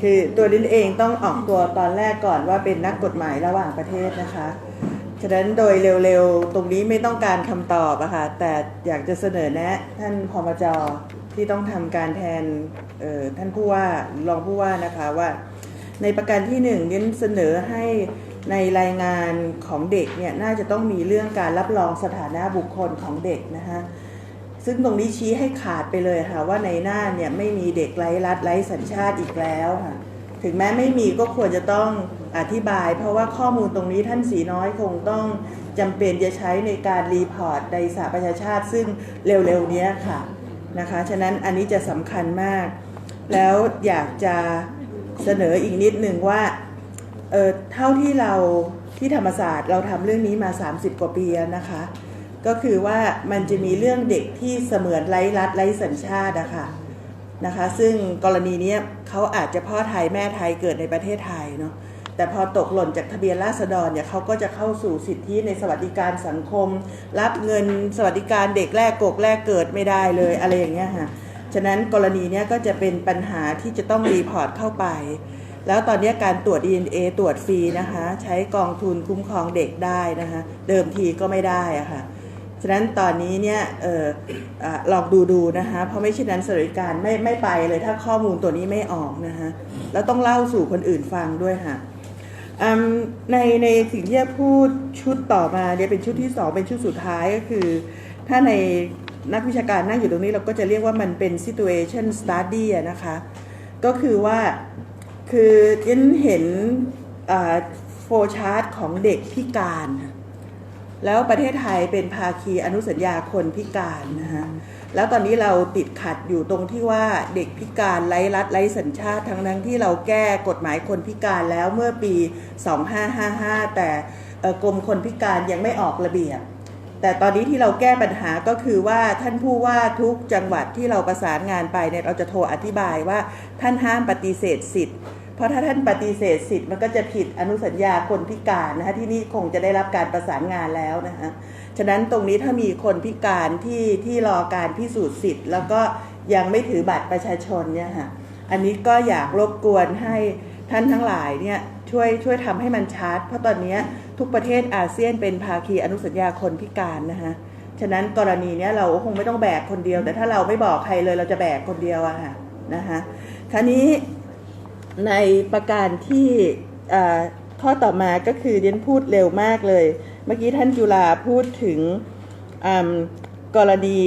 คือตัวดินเองต้องออกตัวตอนแรกก่อนว่าเป็นนักกฎหมายระหว่างประเทศนะคะ ฉะนั้นโดยเร็วๆ ตรงนี้ไม่ต้องการคำตอบอะค่ะ แต่อยากจะเสนอแนะท่านพมจที่ต้องทำการแทนท่านผู้ว่ารองผู้ว่านะคะว่าในประการที่หนึ่งเน้นเสนอให้ในรายงานของเด็กเนี่ยน่าจะต้องมีเรื่องการรับรองสถานะบุคคลของเด็กนะคะ ซึ่งตรงนี้ชี้ให้ขาดไปเลยค่ะว่าในหน้าเนี่ยไม่มีเด็กไร้รัฐไร้สัญชาติอีกแล้วค่ะถึงแม้ไม่มีก็ควรจะต้องอธิบาย เพราะว่าข้อมูลตรงนี้ท่านสีน้อยคงต้องจำเป็นจะใช้ในการรีพอร์ตในสหประชาชาติ ซึ่งเร็วๆเนี้ยค่ะนะคะฉะนั้นอันนี้จะสำคัญมาก แล้วอยากจะเสนออีกนิดหนึ่งว่าเออเท่าที่เราที่ธรรมศาสตร์เราทำเรื่องนี้มา 30 กว่าปีนะคะ ก็คือว่ามันจะมีเรื่องเด็กที่เสมือนไร้รัฐไร้สัญชาติอะค่ะนะคะ ซึ่งกรณีนี้เขาอาจจะพ่อไทยแม่ไทยเกิดในประเทศไทยเนาะแต่พอตกหล่นจากทะเบียนราษฎรเนี่ยเขาก็จะเข้าสู่สิทธิในสวัสดิการสังคม รับเงินสวัสดิการเด็กแรกกกแรกเกิดไม่ได้เลยอะไรอย่างเงี้ยค่ะฉะนั้นกรณีนี้ก็จะเป็นปัญหาที่จะต้องรีพอร์ตเข้าไป แล้วตอนนี้การตรวจ DNA ตรวจฟรีนะคะ ใช้กองทุนคุ้มครองเด็กได้นะคะ เดิมทีก็ไม่ได้อะค่ะ ฉะนั้นตอนนี้เนี่ยออลองดูดูนะคะเพราะไม่เช่นนั้นสวัสดิการไม่ไม่ไปเลยถ้าข้อมูลตัวนี้ไม่ออกนะคะแล้วต้องเล่าสู่คนอื่นฟังด้วยค่ะในในสิ่งที่จะพูดชุดต่อมาเนี่ยเป็นชุดที่สองเป็นชุดสุดท้ายก็คือ ถ้าในนักวิชาการนั่งอยู่ตรงนี้เราก็จะเรียกว่ามันเป็น situation study นะคะ ก็คือว่าคือยินเห็นโฟชาร์ตของเด็กพิการ แล้วประเทศไทยเป็นภาคีอนุสัญญาคนพิการนะฮะแล้วตอนนี้เราติดขัดอยู่ตรงที่ว่าเด็กพิการไร้รัฐไร้สัญชาติทั้งนั้นที่เราแก้กฎหมายคนพิการแล้วเมื่อปี 2555 แต่เอ่กรมคนพิการยังไม่ออกระเบียบ แต่ตอนนี้ที่เราแก้ปัญหาก็คือว่าท่านผู้ว่าทุกจังหวัดที่เราประสานงานไปเนี่ยเราจะโทรอธิบายว่าท่านห้ามปฏิเสธสิทธิ์ เพราะถ้าท่านปฏิเสธสิทธิ์มันก็จะผิดอนุสัญญาคนพิการนะคะที่นี่คงจะได้รับการประสานงานแล้วนะคะฉะนั้นตรงนี้ถ้ามีคนพิการที่ที่รอการพิสูจน์สิทธิ์ แล้วก็ยังไม่ถือบัตรประชาชนเนี่ยค่ะอันนี้ก็อยากรบกวนให้ท่านทั้งหลายเนี่ยช่วยช่วยทำให้มันชัดเพราะตอนนี้ทุกประเทศอาเซียนเป็นภาคีอนุสัญญาคนพิการนะคะฉะนั้นกรณีนี้เราคงไม่ต้องแบกคนเดียว แต่ถ้าเราไม่บอกใครเลยเราจะแบกคนเดียวอะค่ะนะคะคราวนี้ ในประการที่ข้อต่อมาก็คือเรียนพูดเร็วมากเลย เมื่อกี้ท่านจุฬาพูดถึงกรณี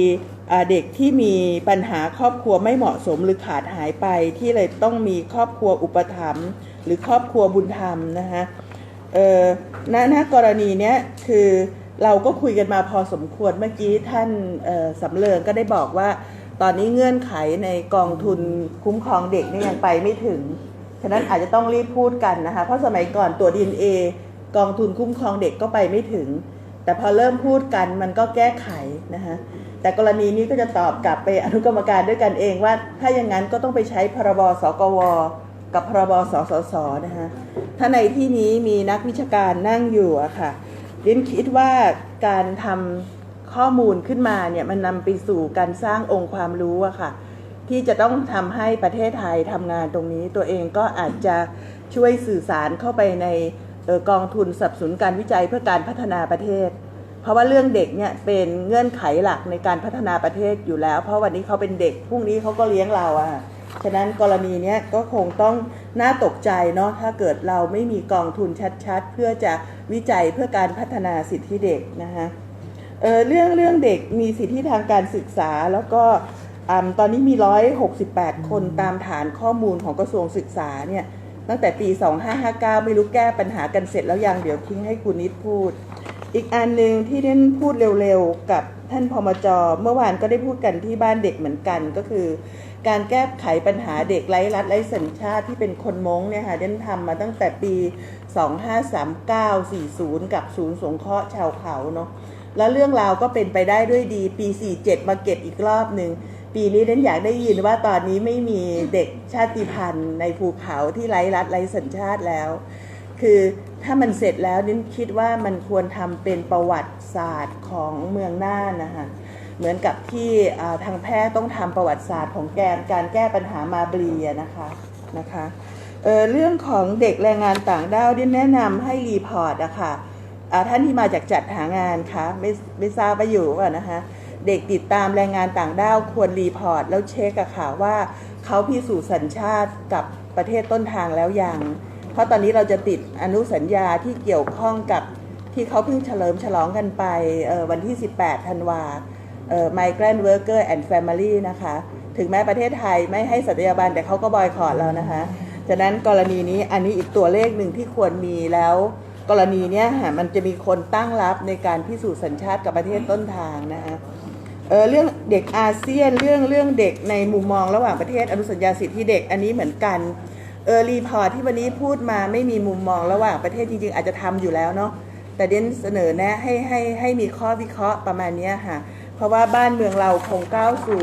เด็กที่มีปัญหาครอบครัวไม่เหมาะสมหรือขาดหายไปที่เลยต้องมีครอบครัวอุปถัมภ์หรือครอบครัวบุญธรรมนะคะณณกรณีเนี้ยคือเราก็คุยกันมาพอสมควรเมื่อกี้ท่านสำเริงก็ได้บอกว่า ตอนนี้เงื่อนไขในกองทุนคุ้มครองเด็กนี่ยังไปไม่ถึง ฉะนั้นอาจจะต้องรีบพูดกันนะคะ เพราะสมัยก่อนตัว DNA กองทุนคุ้มครองเด็กก็ไปไม่ถึง แต่พอเริ่มพูดกันมันก็แก้ไขนะคะแต่กรณีนี้ก็จะตอบกลับไปอนุกรรมการด้วยกันเองว่า ถ้าอย่างนั้นก็ต้องไปใช้พรบสกว กับพรบสสสนะคะถ้าในที่นี้มีนักวิชาการนั่งอยู่อะค่ะดินคิดว่าการทำข้อมูลขึ้นมาเนี่ยมันนำไปสู่การสร้างองค์ความรู้อะค่ะ ที่จะต้องทำให้ประเทศไทยทำงานตรงนี้ ตัวเองก็อาจจะช่วยสื่อสารเข้าไปในออกองทุนสนับสนุนการวิจัยเพื่อการพัฒนาประเทศ เพราะว่าเรื่องเด็กเนี่ยเป็นเงื่อนไขหลักในการพัฒนาประเทศอยู่แล้ว เพราะวันนี้เขาเป็นเด็กพรุ่งนี้เขาก็เลี้ยงเราอะฉะนั้นกรณีเนี้ยก็คงต้องน่าตกใจเนาะถ้าเกิดเราไม่มีกองทุนชัดๆ เพื่อจะวิจัยเพื่อการพัฒนาสิทธิเด็กนะคะเออเรื่องเรื่องเด็กมีสิทธิทางการศึกษาแล้วก็ ตอนนี้มี 168 คนตามฐานข้อมูลของกระทรวงศึกษาเนี่ยตั้งแต่ปี 2559 ไม่รู้แก้ปัญหากันเสร็จแล้วยังเดี๋ยวทิ้งให้คุณนิดพูด อีกอันหนึ่งที่เด่นพูดเร็วๆ กับท่านพมจ เมื่อวานก็ได้พูดกันที่บ้านเด็กเหมือนกันก็คือ การแก้ไขปัญหาเด็กไร้รัฐไร้สัญชาติที่เป็นคนมงเนี่ยค่ะเด่นทำมาตั้งแต่ปี 2539-40 กับศูนย์สงเคราะห์ชาวเขาเนาะแล้วเรื่องราวก็เป็นไปได้ด้วยดีปี 47 มาเก็บอีกรอบหนึ่ง ปีนี้เน้นอยากได้ยินว่าตอนนี้ไม่มีเด็กชาติพันธุ์ในภูเขาที่ไร้รัฐไร้สัญชาติแล้ว คือถ้ามันเสร็จแล้วเน้นคิดว่ามันควรทำเป็นประวัติศาสตร์ของเมืองน่านนะคะเหมือนกับที่ทางแพทย์ต้องทำประวัติศาสตร์ของแกนการแก้ปัญหามาบลีอะนะคะนะคะเเรื่องของเด็กแรงงานต่างด้าวที่แนะนำให้รีพอร์ตอะค่ะอ่าท่านที่มาจากจัดหางานคะไม่ไม่ทราบว่าอยู่ป่ะนะคะ เด็กติดตามแรงงานต่างด้าวควรรีพอร์ต แล้วเช็คอะค่ะว่าเขาพิสูจน์สัญชาติกับประเทศต้นทางแล้วยัง เพราะตอนนี้เราจะติดอนุสัญญาที่เกี่ยวข้องกับที่เขาเพิ่งเฉลิมฉลองกันไปวันที่ 18 ธันวาเอ่อ Migrant Worker and Family นะคะ ถึงแม้ประเทศไทยไม่ให้สัตยาบันแต่เขาก็บอยคอรดแล้วนะคะ ฉะนั้นกรณีนี้อันนี้อีกตัวเลขหนึ่งที่ควรมีแล้ว กรณีเนี้ยค่ะมันจะมีคนตั้งรับในการพิสูจน์สัญชาติกับประเทศต้นทางนะคะ เออเรื่องเด็กอาเซียนเรื่องเรื่องเด็กในมุมมองระหว่างประเทศอนุสัญญาสิทธิเด็กอันนี้เหมือนกันเออรีพอร์ตที่วันนี้พูดมาไม่มีมุมมองระหว่างประเทศจริงๆ อาจจะทำอยู่แล้วเนาะแต่เด่นเสนอแนะให้ให้ให้มีข้อวิเคราะห์ประมาณเนี้ยค่ะ เพราะว่าบ้านเมืองเราคงก้าวสู่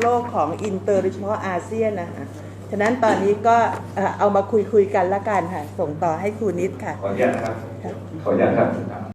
โลกของอินเตอร์โดยเฉพาะอาเซียนนะคะฉะนั้นตอนนี้ก็เอ่อเอามาคุยคุยๆกันละกันค่ะ ส่งต่อให้ครูนิดค่ะ ขออนุญาตนะครับ ขออนุญาตครับ